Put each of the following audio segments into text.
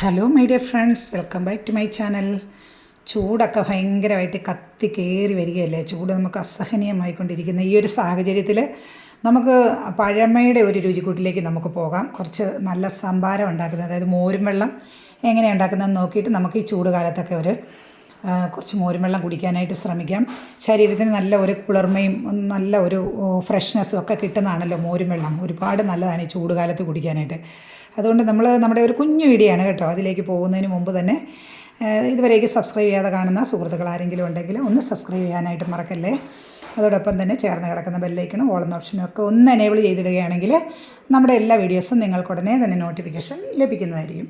Hello my dear friends welcome back to my channel ചൂടൊക്കെ ഭയങ്കരമായിട്ട് കത്തി കയറി വരികയല്ലേ? ചൂട് നമുക്ക് അസഹനീയമായിക്കൊണ്ടിരിക്കുന്ന ഈ ഒരു സാഹചര്യത്തിൽ നമുക്ക് പഴമയുടെ ഒരു രുചിക്കൂട്ടിലേക്ക് നമുക്ക് പോകാം. കുറച്ച് നല്ല സംഭാരം ഉണ്ടാക്കുന്നത് അതായത് മോരും വെള്ളം എങ്ങനെ ഉണ്ടാക്കുന്നതെന്ന് നോക്കിയിട്ട് നമുക്ക് ഈ ചൂട് കാലത്തൊക്കെ ഒരു കുറച്ച് മോരും വെള്ളം കുടിക്കാനായിട്ട് ശ്രമിക്കാം. ശരീരത്തിന് നല്ല ഒരു കുളിർമയും നല്ല ഒരു ഫ്രഷ്നെസ്സും ഒക്കെ കിട്ടുന്നതാണല്ലോ മോരും വെള്ളം ഒരുപാട് നല്ലതാണ് ഈ ചൂട് കാലത്ത് കുടിക്കാനായിട്ട്. അതുകൊണ്ട് നമ്മൾ നമ്മുടെ ഒരു കുഞ്ഞു വീഡിയോ ആണ് കേട്ടോ. അതിലേക്ക് പോകുന്നതിന് മുമ്പ് തന്നെ ഇതുവരേക്ക് സബ്സ്ക്രൈബ് ചെയ്യാതെ കാണുന്ന സുഹൃത്തുക്കൾ ആരെങ്കിലും ഉണ്ടെങ്കിൽ ഒന്ന് സബ്സ്ക്രൈബ് ചെയ്യാനായിട്ട് മറക്കല്ലേ. അതോടൊപ്പം തന്നെ ചേർന്ന് കിടക്കുന്ന ബെല്ലൈക്കണും ഓളുന്ന ഓപ്ഷനും ഒക്കെ ഒന്ന് എനേബിൾ ചെയ്തിടുകയാണെങ്കിൽ നമ്മുടെ എല്ലാ വീഡിയോസും നിങ്ങൾക്ക് ഉടനെ തന്നെ നോട്ടിഫിക്കേഷൻ ലഭിക്കുന്നതായിരിക്കും.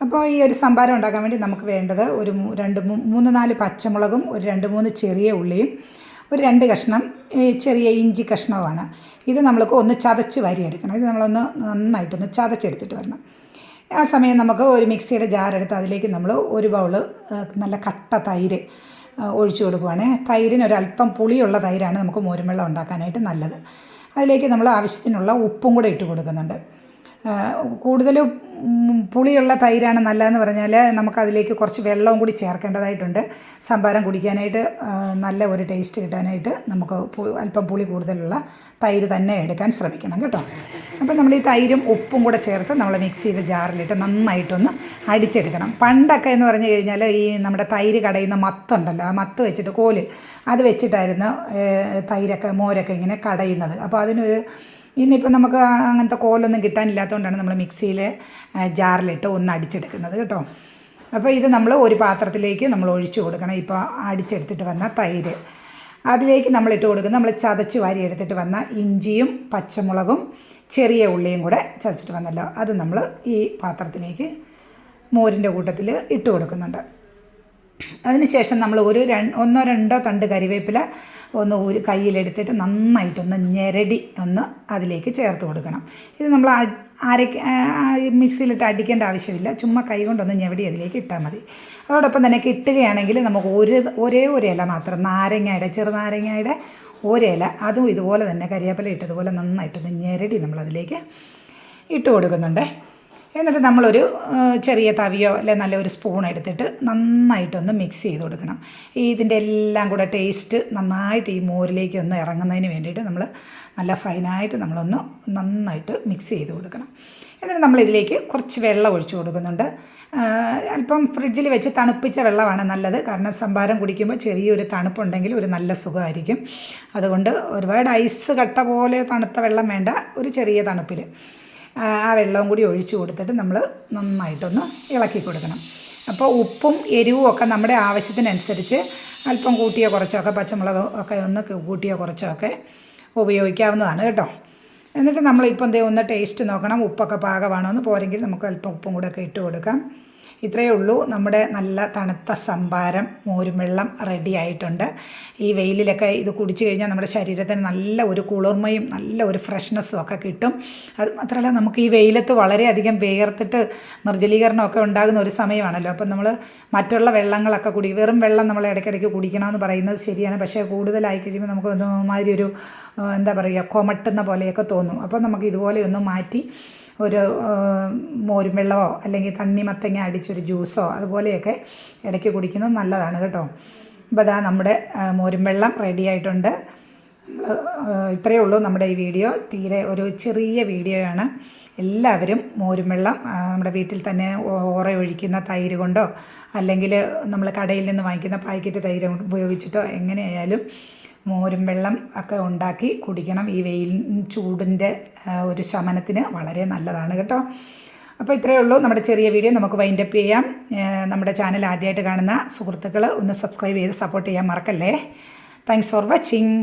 അപ്പോൾ ഈ ഒരു സംഭാരം ഉണ്ടാക്കാൻ വേണ്ടി നമുക്ക് വേണ്ടത് ഒരു രണ്ട് മൂന്ന് നാല് പച്ചമുളകും ഒരു രണ്ട് മൂന്ന് ചെറിയ ഉള്ളിയും ഒരു രണ്ട് കഷ്ണം ചെറിയ ഇഞ്ചി കഷ്ണവുമാണ്. ഇത് നമ്മൾക്ക് ഒന്ന് ചതച്ച് വരിയെടുക്കണം. ഇത് നമ്മളൊന്ന് നന്നായിട്ടൊന്ന് ചതച്ചെടുത്തിട്ട് വരണം. ആ സമയം നമുക്ക് ഒരു മിക്സിയുടെ ജാറെടുത്ത് അതിലേക്ക് നമ്മൾ ഒരു ബൗൾ നല്ല കട്ട തൈര് ഒഴിച്ചു കൊടുക്കുവാണ്. തൈരിന് ഒരല്പം പുളിയുള്ള തൈരാണ് നമുക്ക് മോരുവെള്ളം ഉണ്ടാക്കാനായിട്ട് നല്ലത്. അതിലേക്ക് നമ്മൾ ആവശ്യത്തിനുള്ള ഉപ്പും കൂടെ ഇട്ട് കൊടുക്കുന്നുണ്ട്. കൂടുതൽ പുളിയുള്ള തൈരാണ് നല്ലതെന്ന് പറഞ്ഞാൽ നമുക്കതിലേക്ക് കുറച്ച് വെള്ളവും കൂടി ചേർക്കേണ്ടതായിട്ടുണ്ട്. സംഭാരം കുടിക്കാനായിട്ട് നല്ല ഒരു ടേസ്റ്റ് കിട്ടാനായിട്ട് നമുക്ക് അല്പം പുളി കൂടുതലുള്ള തൈര് തന്നെ എടുക്കാൻ ശ്രമിക്കണം കേട്ടോ. അപ്പോൾ നമ്മൾ ഈ തൈരും ഉപ്പും കൂടെ ചേർത്ത് നമ്മൾ മിക്സ് ചെയ്ത് ജാറിലിട്ട് നന്നായിട്ടൊന്ന് അടിച്ചെടുക്കണം. പണ്ടൊക്കെ എന്ന് പറഞ്ഞു കഴിഞ്ഞാൽ ഈ നമ്മുടെ തൈര് കടയുന്ന മത്തുണ്ടല്ലോ ആ മത്ത് വെച്ചിട്ട് കോൽ. അത് വെച്ചിട്ടായിരുന്നു തൈരൊക്കെ മോരൊക്കെ ഇങ്ങനെ കടയുന്നത്. അപ്പോൾ അതിനൊരു ഇന്നിപ്പോൾ നമുക്ക് അങ്ങനത്തെ കോലൊന്നും കിട്ടാനില്ലാത്തതുകൊണ്ടാണ് നമ്മൾ മിക്സിയിൽ ജാറിലിട്ട് ഒന്ന് അടിച്ചെടുക്കുന്നത് കേട്ടോ. അപ്പോൾ ഇത് നമ്മൾ ഒരു പാത്രത്തിലേക്ക് നമ്മൾ ഒഴിച്ചു കൊടുക്കണം. ഇപ്പോൾ അടിച്ചെടുത്തിട്ട് വന്ന തൈര്. അതിലേക്ക് നമ്മൾ ഇട്ട് കൊടുക്കുന്നത് നമ്മൾ ചതച്ച് വാരി എടുത്തിട്ട് വന്ന ഇഞ്ചിയും പച്ചമുളകും ചെറിയ ഉള്ളിയും കൂടെ ചതച്ചിട്ട് വന്നല്ലോ. അത് നമ്മൾ ഈ പാത്രത്തിലേക്ക് മോരിന്റെ കൂട്ടത്തിൽ ഇട്ട് കൊടുക്കുന്നുണ്ട്. അതിനുശേഷം നമ്മൾ ഒരു ഒന്നോ രണ്ടോ തണ്ട് കരിവേപ്പില ഒന്ന് ഒരു കയ്യിലെടുത്തിട്ട് നന്നായിട്ടൊന്ന് ഞെരടി ഒന്ന് അതിലേക്ക് ചേർത്ത് കൊടുക്കണം. ഇത് നമ്മൾ അര മിക്സിയിലിട്ട് അടിക്കേണ്ട ആവശ്യമില്ല. ചുമ്മാ കൈ കൊണ്ടൊന്ന് ഞെവടി അതിലേക്ക് ഇട്ടാൽ മതി. അതോടൊപ്പം തന്നെ കിട്ടുകയാണെങ്കിൽ നമുക്ക് ഒരു ഒരേ ഒരു ഇല മാത്രം നാരങ്ങയുടെ ചെറുനാരങ്ങയുടെ ഒരില അതും ഇതുപോലെ തന്നെ കരിവേപ്പില ഇട്ടതുപോലെ നന്നായിട്ടൊന്ന് ഞെരടി നമ്മളതിലേക്ക് ഇട്ട് കൊടുക്കുന്നുണ്ട്. എന്നിട്ട് നമ്മളൊരു ചെറിയ തവിയോ അല്ലെ നല്ലൊരു സ്പൂൺ എടുത്തിട്ട് നന്നായിട്ടൊന്ന് മിക്സ് ചെയ്ത് കൊടുക്കണം. ഈ ഇതിന്റെ എല്ലാം കൂടെ ടേസ്റ്റ് നന്നായിട്ട് ഈ മോരിലേക്ക് ഒന്ന് ഇറങ്ങുന്നതിന് വേണ്ടിയിട്ട് നമ്മൾ നല്ല ഫൈനായിട്ട് നമ്മളൊന്ന് നന്നായിട്ട് മിക്സ് ചെയ്ത് കൊടുക്കണം. എന്നിട്ട് നമ്മളിതിലേക്ക് കുറച്ച് വെള്ളം ഒഴിച്ചു കൊടുക്കുന്നുണ്ട്. അല്പം ഫ്രിഡ്ജിൽ വെച്ച് തണുപ്പിച്ച വെള്ളമാണ് നല്ലത്. കാരണം സംഭാരം കുടിക്കുമ്പോൾ ചെറിയൊരു തണുപ്പുണ്ടെങ്കിൽ ഒരു നല്ല സുഖമായിരിക്കും. അതുകൊണ്ട് ഒരുപാട് ഐസ് കട്ട പോലെ തണുത്ത വെള്ളം വേണ്ട. ഒരു ചെറിയ തണുപ്പിൽ ആ വെള്ളവും കൂടി ഒഴിച്ചു കൊടുത്തിട്ട് നമ്മൾ നന്നായിട്ടൊന്ന് ഇളക്കി കൊടുക്കണം. അപ്പോൾ ഉപ്പും എരിവും ഒക്കെ നമ്മുടെ ആവശ്യത്തിനനുസരിച്ച് അല്പം കൂട്ടിയോ കുറച്ചൊക്കെ പച്ചമുളക് ഒക്കെ ഒന്ന് കൂട്ടിയോ കുറച്ചോ ഒക്കെ ഉപയോഗിക്കാവുന്നതാണ് കേട്ടോ. എന്നിട്ട് നമ്മളിപ്പം ദേ ഒന്ന് ടേസ്റ്റ് നോക്കണം. ഉപ്പൊക്കെ പാകമാണോ എന്ന് പോരെങ്കിൽ നമുക്ക് അല്പം ഉപ്പും കൂടെ ഒക്കെ ഇട്ട് കൊടുക്കാം. ഇത്രയേ ഉള്ളൂ. നമ്മുടെ നല്ല തണുത്ത സംഭാരം മോരും വെള്ളം റെഡി ആയിട്ടുണ്ട്. ഈ വെയിലിലൊക്കെ ഇത് കുടിച്ചു കഴിഞ്ഞാൽ നമ്മുടെ ശരീരത്തിന് നല്ല ഒരു കുളിർമയും നല്ല ഒരു ഫ്രഷ്നെസ്സും ഒക്കെ കിട്ടും. അത് മാത്രമല്ല നമുക്ക് ഈ വെയിലത്ത് വളരെയധികം വേർത്തിട്ട് നിർജലീകരണമൊക്കെ ഉണ്ടാകുന്ന ഒരു സമയമാണല്ലോ. അപ്പം നമ്മൾ മറ്റുള്ള വെള്ളങ്ങളൊക്കെ കുടി വെറും വെള്ളം നമ്മൾ ഇടയ്ക്കിടയ്ക്ക് കുടിക്കണമെന്ന് പറയുന്നത് ശരിയാണ്. പക്ഷേ കൂടുതലായി കഴിയുമ്പോൾ നമുക്ക് ഒരുമാതിരി ഒരു എന്താ പറയുക കൊമട്ടുന്ന പോലെയൊക്കെ തോന്നും. അപ്പോൾ നമുക്ക് ഇതുപോലെ ഒന്ന് മാറ്റി ഒരു മോരും വെള്ളമോ അല്ലെങ്കിൽ തണ്ണി മത്തങ്ങ അടിച്ചൊരു ജ്യൂസോ അതുപോലെയൊക്കെ ഇടയ്ക്ക് കുടിക്കുന്നത് നല്ലതാണ് കേട്ടോ. അപ്പോൾ അതാ നമ്മുടെ മോരും വെള്ളം റെഡി ആയിട്ടുണ്ട്. ഇത്രയേ ഉള്ളൂ നമ്മുടെ ഈ വീഡിയോ. തീരെ ഒരു ചെറിയ വീഡിയോയാണ്. എല്ലാവരും മോരും വെള്ളം നമ്മുടെ വീട്ടിൽ തന്നെ ഓറ ഒഴിക്കുന്ന തൈര് കൊണ്ടോ അല്ലെങ്കിൽ നമ്മൾ കടയിൽ നിന്ന് വാങ്ങിക്കുന്ന പാക്കറ്റ് തൈര് ഉപയോഗിച്ചിട്ടോ എങ്ങനെയായാലും മോരും വെള്ളം ഒക്കെ ഉണ്ടാക്കി കുടിക്കണം. ഈ വെയിൽ ചൂടിന്റെ ഒരു ശമനത്തിന് വളരെ നല്ലതാണ് കേട്ടോ. അപ്പോൾ ഇത്രയേ ഉള്ളൂ. നമ്മുടെ ചെറിയ വീഡിയോ നമുക്ക് വൈൻഡപ്പ് ചെയ്യാം. നമ്മുടെ ചാനൽ ആദ്യമായിട്ട് കാണുന്ന സുഹൃത്തുക്കൾ ഒന്ന് സബ്സ്ക്രൈബ് ചെയ്ത് സപ്പോർട്ട് ചെയ്യാൻ മറക്കല്ലേ. Thanks for watching